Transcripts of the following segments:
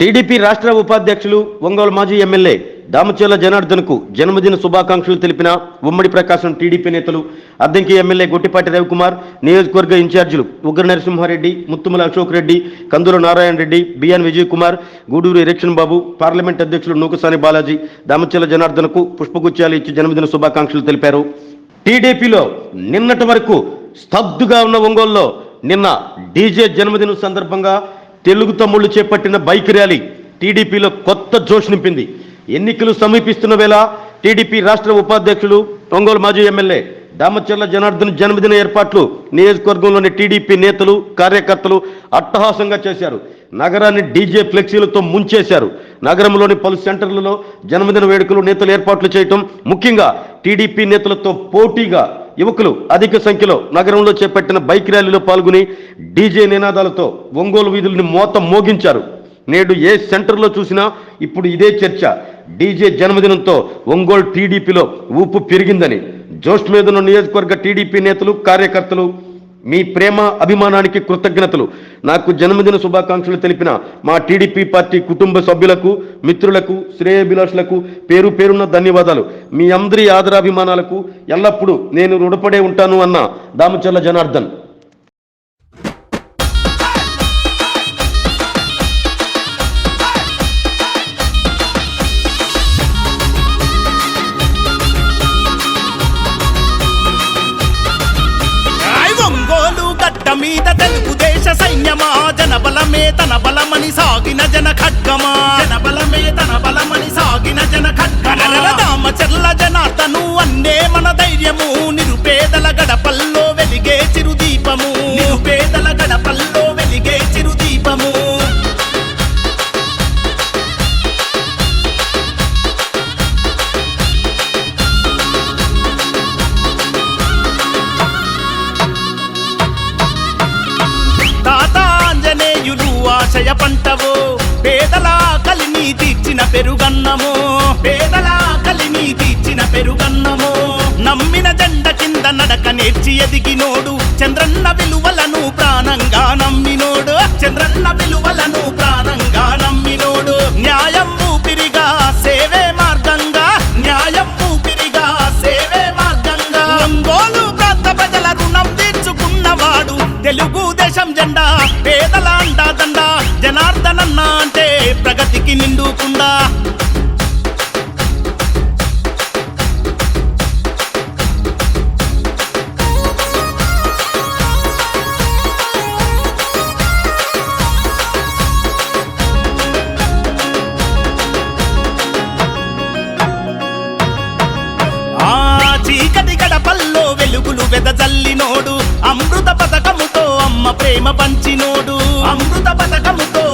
TDP రాష్ట్ర ఉపాధ్యక్షులు ఒంగోలు మాజీ ఎమ్మెల్యే దామచర్ల జనార్దన్కు జన్మదిన శుభాకాంక్షలు తెలిపిన ఉమ్మడి ప్రకాశం టీడీపీ నేతలు అద్దంకి ఎమ్మెల్యే గొట్టిపాటి రవికుమార్ నియోజకవర్గ ఇన్ఛార్జీలు Ugra Narasimhareddy Muthumala Ashok Reddy Kandula Narayana Reddy BN Vijay Kumar Gudur erection Babu parliament అధ్యక్షులు నూకసాని బాలాజీ దామచర్ల జనార్దన్కు పుష్పగుచ్చాలు ఇచ్చి జన్మదిన శుభాకాంక్షలు తెలిపారు. టీడీపీలో నిన్నటి వరకు స్తబ్దుగా ఉన్న ఒంగోలులో నిన్న డీజే జన్మదినం సందర్భంగా తెలుగు తమ్ముళ్ళు చేపట్టిన బైక్ ర్యాలీ టీడీపీలో కొత్త జోష్ నింపింది. ఎన్నికలు సమీపిస్తున్న వేళ టీడీపీ రాష్ట్ర ఉపాధ్యక్షులు ఒంగోలు మాజీ ఎమ్మెల్యే దామచర్ల జనార్దన్ జన్మదిన ఏర్పాట్లు నియోజకవర్గంలోని టీడీపీ నేతలు కార్యకర్తలు అట్టహాసంగా చేశారు. నగరాన్ని డీజే ఫ్లెక్సీలతో ముంచేశారు. నగరంలోని పలు సెంటర్లలో జన్మదిన వేడుకలు నేతలు ఏర్పాట్లు చేయటం ముఖ్యంగా టీడీపీ నేతలతో పోటీగా యువకులు అధిక సంఖ్యలో నగరంలో చేపట్టిన బైక్ ర్యాలీలో పాల్గొని డీజే నినాదాలతో ఒంగోలు వీధుల్ని మోత మోగించారు. నేడు ఏ సెంటర్లో చూసినా ఇప్పుడు ఇదే చర్చ. డీజే జన్మదినంతో ఒంగోలు టీడీపీలో ఊపు పెరిగిందని జోష్ మీదున్న నియోజకవర్గ టీడీపీ నేతలు కార్యకర్తలు మీ ప్రేమ అభిమానానికి కృతజ్ఞతలు. నాకు జన్మదిన శుభాకాంక్షలు తెలిపిన మా టీడీపీ పార్టీ కుటుంబ సభ్యులకు మిత్రులకు శ్రేయభిలాషులకు పేరు పేరున్న ధన్యవాదాలు. మీ అందరి ఆదరాభిమానాలకు ఎల్లప్పుడూ నేను రుణపడే ఉంటాను అన్న దామచర్ల జనార్దన్. జనబలమే తన బలమని సాగిన జన ఖడ్గమా? జనబలమే తన బలమని సాగిన జన ఖడ్గమా? రామచర్ల జనార్దను అన్నే మన ధైర్యము నిరుపేదల గడపల్లో పెరుగన్నము పేదల కలిని తీర్చిన పెరుగన్నము. నమ్మిన జెండ కింద నడక నేర్చి ఎదిగినోడు చంద్రన్న విలువలను ప్రాణంగా నమ్మినోడు చంద్రన్న విలువలను ప్రాణంగా నమ్మినోడు. న్యాయం ఊపిరిగా సేవే మార్గంగా న్యాయం ఊపిరిగా సేవే మార్గంగా. ఒంగోలు ప్రాంత ప్రజల రుణం తీర్చుకున్నవాడు తెలుగుదేశం జెండా పేదల అండా ప్రగతికి నిండుకుండా. ఆ గడపల్లో వెలుగులు వెదజల్లినోడు. అమృత పథకముతో అమ్మ ప్రేమ పంచినోడు. అమృత పథకముతో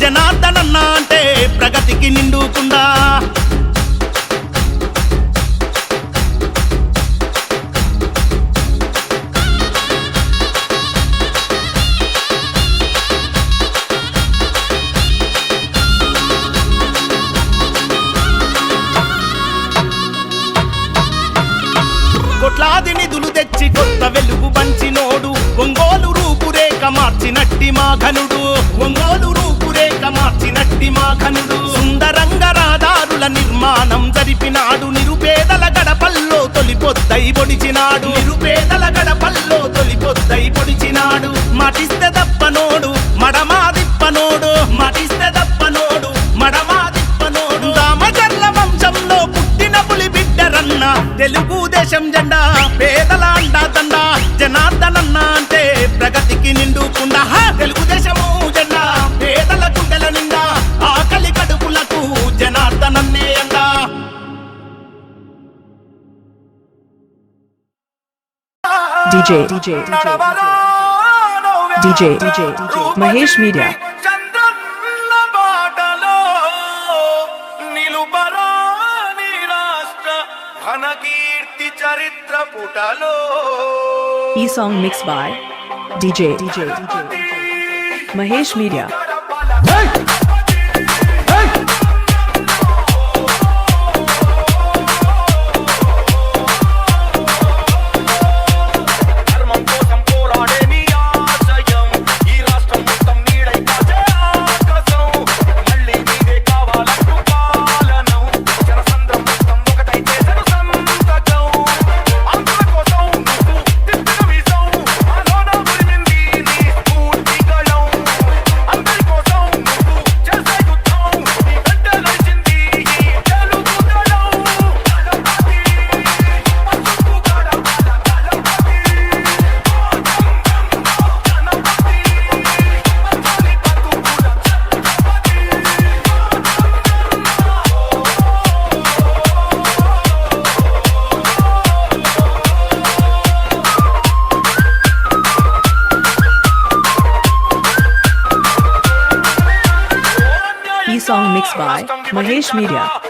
జనార్దనన్న అంటే ప్రగతికి నిండుకుండా కొట్లాది నిధులు తెచ్చి కొత్త వెలుగు పంచినోడు ఒంగోలు రూపురేఖ మార్చినట్టి మా ఘనుడు. ఒంగోలు మార్చినట్టి సుందరంగ రాధారుల నిర్మాణం జరిపినాడు. నిరుపేదల గడపల్లో తొలిపొద్దై పొడిచినాడు. నిరుపేదల గడపల్లో తొలిపొద్దై పొడిచినాడు. మటిస్తే దప్పనోడు మడమాదిప్పనోడు. మటిస్తే దప్పనోడు మడమాదిప్పనోడు. దామచర్ల వంశంలో పుట్టిన పులి బిడ్డరన్న తెలుగుదేశం జెండా పేదల అండా దండ జనార్దనన్న అంటే ప్రగతికి నిండుకుండా. DJ, DJ, DJ, DJ, Mahesh Media. E song mixed by DJ, DJ, Mahesh Media. Mixed by Mahesh Media.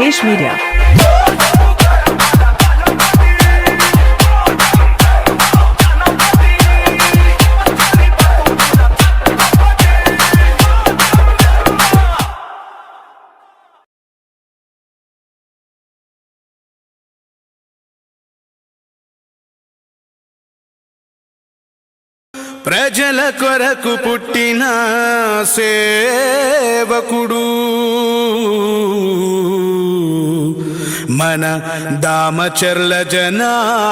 Mahesh Media. ప్రజల కొరకు పుట్టిన సేవకుడు. మన దామచర్ల జనార్దనుడు.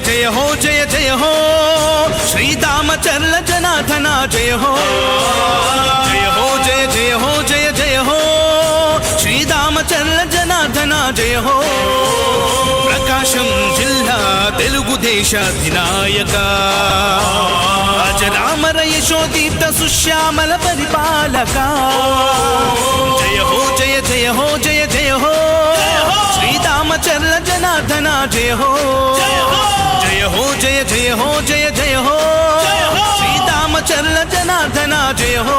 హో జయ జయ హో జయ జయ హో శ్రీరామచర్ల జనార్దన జయ హో జయ హో జయ జయ హో జయ జయ హో శ్రీరామచర్ల జనార్దన జయ హో ప్రకాశం జిల్లా తెలుగుదేశాధినాయక అజరామర యశోదీప్త సుశ్యామల పరిపాలక జయ హో జయ జయ హో జయ జయ హో శ్రీరామచంద్ర జనార్దన జయ హో జయ హో జయ జయ హో జయ జయ హో శ్రీరామచంద్ర జనార్దన జయ హో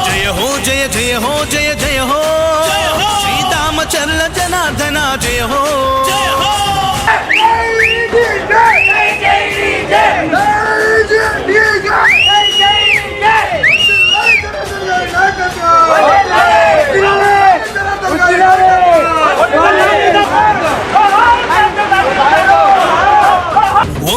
జయ హో జయ జయ హో జయ జయ హో శ్రీరామచంద్ర జనార్దన జయ హో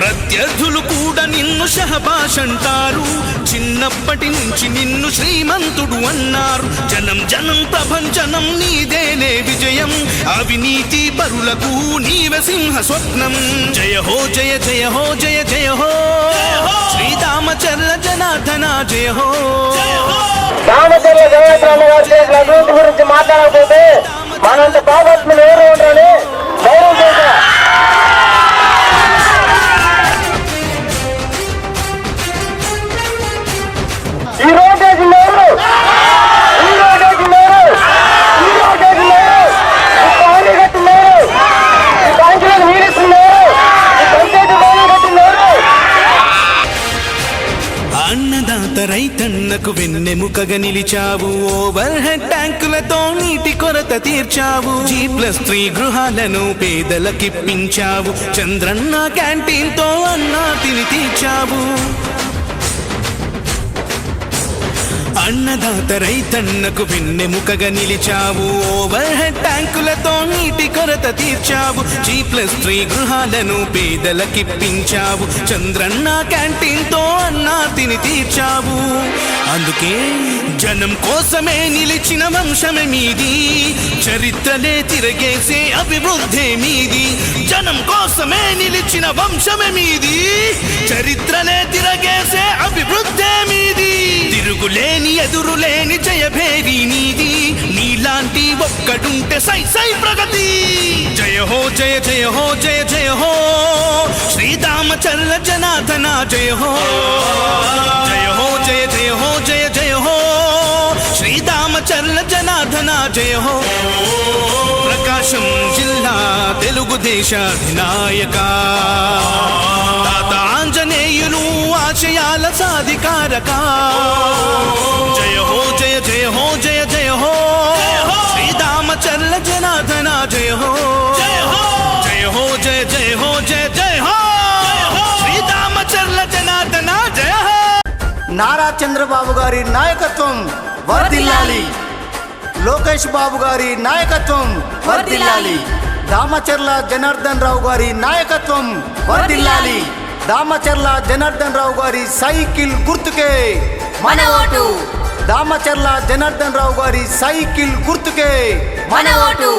ప్రత్యర్థులు కూడా నిన్ను షహబాష్ అంటారు. చిన్నప్పటి నుంచి నిన్ను శ్రీమంతుడు అన్నారు. జనం జనం ప్రపంచనం నీదేనే విజయం. అవినీతి పరులకు నీవే సింహ స్వప్నం. జయ హో జయ జయ హో జయ జయ హో. శ్రీరామచంద్ర జనార్దన జయ హో. రామచంద్ర జయరామ గారు గురించి మాట్లాడకపోతే మనంత పాపత్ములు ఎవరు ఉండరని ధైర్యం వెన్నెముకగా నిలిచావు. ఓవర్ హెడ్ ట్యాంకులతో నీటి కొరత తీర్చావు. జీ ప్లస్ త్రీ గృహాలను పేదలకిప్పించావు చంద్రన్న క్యాంటీన్తో అన్నా తిని తీర్చావు. అన్నదాత రైతన్నకు వెన్నెముకగా నిలిచావు. ఓవర్ హెడ్ ట్యాంకులతో నీటి కొరత తీర్చావు. జీ ప్లస్ త్రీ గృహాలను పేదలకిప్పించావు. చంద్రన్న క్యాంటీన్తో అన్నా తిని తీర్చావు. అందుకే జనం కోసమే నిలిచిన వంశమే మీది. చరిత్రలే తిరగేసే అభివృద్ధే మీది. జనం కోసమే నిలిచిన వంశమే మీది. చరిత్రలే తిరగేసే అభివృద్ధే మీది. తిరుగులేని ఎదురులేని జయభేరి నీది. నీలాంటి ఒక్కడుంటే సై సై ప్రగతి. జయ హో జయ జయ హో జయ జయ హో. శ్రీరామచంద్ర జనాథన జయ హో. జయ హో జయ జయ హో జయ జయ హో. శ్రీరామచంద్ర జనాథన జయ హో. ప్రకాశం జిల్లా తెలుగుదేశ వినాయకా ఆశయాల సాధికారక జయ హో జయ జయ హో జయ జయ హో శ్రీరామచంద్ర జనార్దన జయ హో జయ హో జయ జయ హో జయ జయ హో శ్రీరామచంద్ర జనార్దన జయ హో నారా చంద్రబాబు గారి నాయకత్వం వర్ధిల్లాలి లోకేష్ బాబు గారి నాయకత్వం వర్ధిల్లాలి దామచర్ల జనార్దన్ రావు గారి నాయకత్వం వర్ధిల్లాలి దామచర్ల జనార్దన్ రావు గారి సైకిల్ గుర్తుకే. మన ఓటు దామచర్ల జనార్దన్ రావు గారి సైకిల్ గుర్తుకే. మన ఓటు